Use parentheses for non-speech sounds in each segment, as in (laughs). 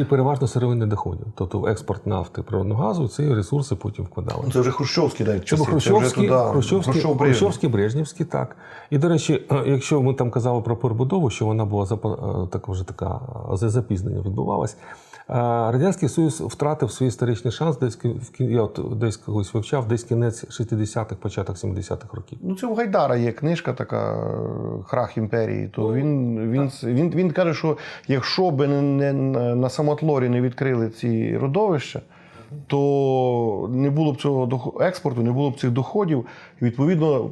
і переважно сировинних доходів. Тобто експорт нафти, природного газу, ці ресурси потім вкладали. Це вже хрущовські навіть Це часи. був Хрущовський, вже туди, Хрущовський, Хрущов Брежнєв. Хрущовський, Брежнівський, так. І, до речі, е, якщо ми там казали про перебудову, що вона була е, так, вже така е, запізнення відбувалась, Радянський Союз втратив свій історичний шанс, десь я от десь колись вивчав, десь кінець 60-х, початок 70-х років. Ну, це у Гайдара є книжка така Храх імперії. Ну, То він, він, він, він каже, що якщо б не, на самотлорі не відкрили ці родовища, то не було б цього експорту, не було б цих доходів. І відповідно,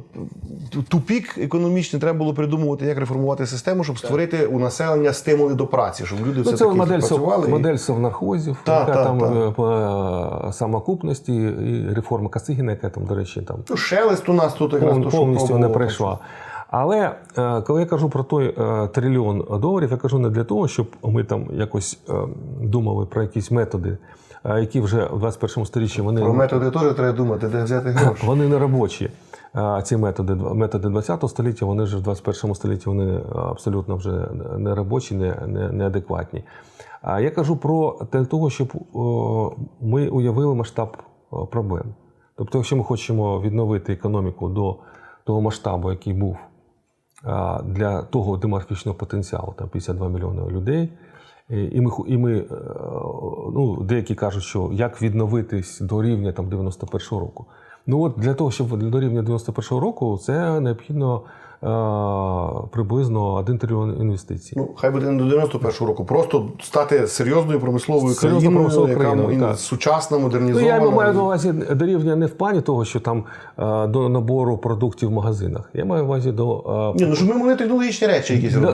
тупік економічний треба було придумувати, як реформувати систему, щоб створити у населення стимули до праці, щоб люди Ну, все це таки модель, працювали. і- модель совнархозів, Та, яка та, там та. е, по е, самокупності і реформа Косигіна, яка там, до речі, там Ну, шелест у нас тут якраз повністю не пробував. Але е, коли я кажу про той е, трильйон доларів, я кажу не для того, щоб ми там якось е, думали про якісь методи, які вже в 21 сторіччі вони, Про методи теж треба думати, де взяти (laughs) гроші. вони не робочі. Ці методи, методи 20 століття, вони вже в 21 столітті вони абсолютно вже не робочі, не, не, неадекватні. А я кажу про те того, щоб о, ми уявили масштаб проблем. Тобто, якщо ми хочемо відновити економіку до того масштабу, який був для того демографічного потенціалу, там 52 мільйони людей. І ми, і ми е, ну, деякі кажуть, що як відновитись до рівня там, 91-го року. Ну от для того, щоб до рівня 91-го року, це необхідно приблизно 1 трильйон інвестицій. Ну, хай буде не до 91-го року. Просто стати серйозною промисловою країною, промисловою яка країною, сучасна, Ну, модернізована. я маю на увазі до рівня не в плані того, що там е, до набору продуктів в магазинах. Я маю на увазі до е, Ні, ну щоб ми могли технологічні речі якісь робити.